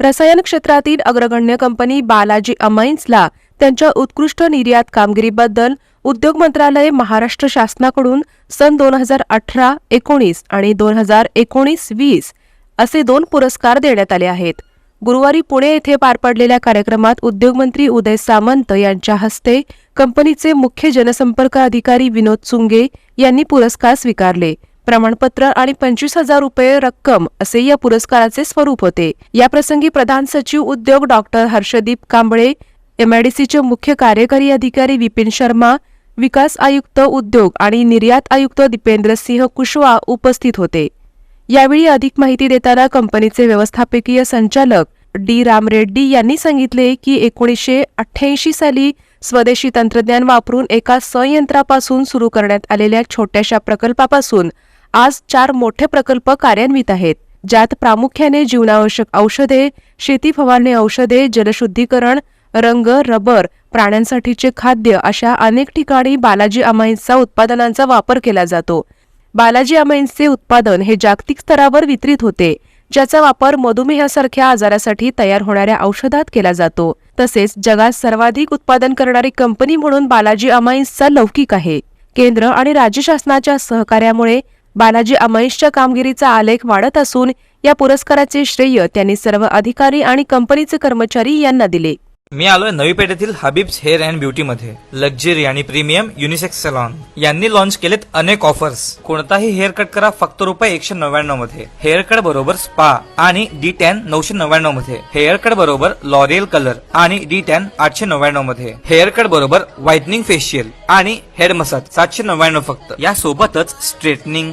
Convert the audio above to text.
रसायन क्षेत्रातील अग्रगण्य कंपनी बालाजी अमाइन्सला त्यांच्या उत्कृष्ट निर्यात कामगिरीबद्दल उद्योग मंत्रालय महाराष्ट्र शासनाकडून सन दोन हजार अठरा एकोणीस आणि दोन हजार एकोणीस वीस असे दोन पुरस्कार देण्यात आले आहेत. गुरुवारी पुणे येथे पार पडलेल्या कार्यक्रमात उद्योगमंत्री उदय सामंत यांच्या हस्ते कंपनीचे मुख्य जनसंपर्क अधिकारी विनोद चुंगे यांनी पुरस्कार स्वीकारले. प्रमाणपत्र आणि पंचवीस हजार रुपये रक्कम असे या पुरस्काराचे स्वरूप होते. याप्रसंगी प्रधान सचिव उद्योग डॉक्टर हर्षदीप कांबळे एमआयडीसीचे मुख्य कार्यकारी अधिकारी विपिन शर्मा विकास आयुक्त उद्योग आणि निर्यात आयुक्त दीपेंद्र सिंह कुशवा उपस्थित होते. यावेळी अधिक माहिती देताना कंपनीचे व्यवस्थापकीय संचालक डी राम रेड्डी यांनी सांगितले की एकोणीसशे अठ्ठ्याऐंशी साली स्वदेशी तंत्रज्ञान वापरून एका संयंत्रापासून सुरू करण्यात आलेल्या छोट्याशा प्रकल्पापासून आज चार मोठे प्रकल्प कार्यान्वित आहेत. ज्यात प्रामुख्याने जीवनावश्यक औषधे शेती फवारणी औषधे जलशुद्धीकरण रंग रबर प्राण्यांसाठीचे खाद्य अशा अनेक ठिकाणी बालाजी अमाईन्सचा उत्पादनांचा वापर केला जातो. बालाजी अमाईन्सचे उत्पादन हे जागतिक स्तरावर वितरित होते ज्याचा वापर मधुमेहासारख्या आजारासाठी तयार होणाऱ्या औषधात केला जातो. तसेच जगात सर्वाधिक उत्पादन करणारी कंपनी म्हणून बालाजी अमाईन्सचा लौकिक आहे. केंद्र आणि राज्य शासनाच्या सहकार्यामुळे बालाजी अमाईन्सच्या कामगिरीचा आलेख वाढत असून या पुरस्काराचे श्रेय त्यांनी सर्व अधिकारी आणि कंपनीचे कर्मचारी यांना दिले. मी आलोय नवी पेठेतील हबीब्स हेअर अँड ब्युटी मध्ये. लक्झरी आणि प्रीमियम युनिसेक्स सलॉन यांनी लॉन्च केलेत अनेक ऑफर्स कोणताही हेअर कट करा फक्त रुपये एकशे नव्याण्णवमध्ये. हेअर कट बरोबर स्पा आणि डी टॅन नऊशे नव्याण्णवमध्ये. हेअर कट बरोबर लॉरियल कलर आणि डी टॅन आठशे नव्याण्णवमध्ये. हेअर कट बरोबर व्हाइटनिंग फेशियल आणि हेड मसाज सातशे नव्याण्णव फक्त. या सोबतच straightening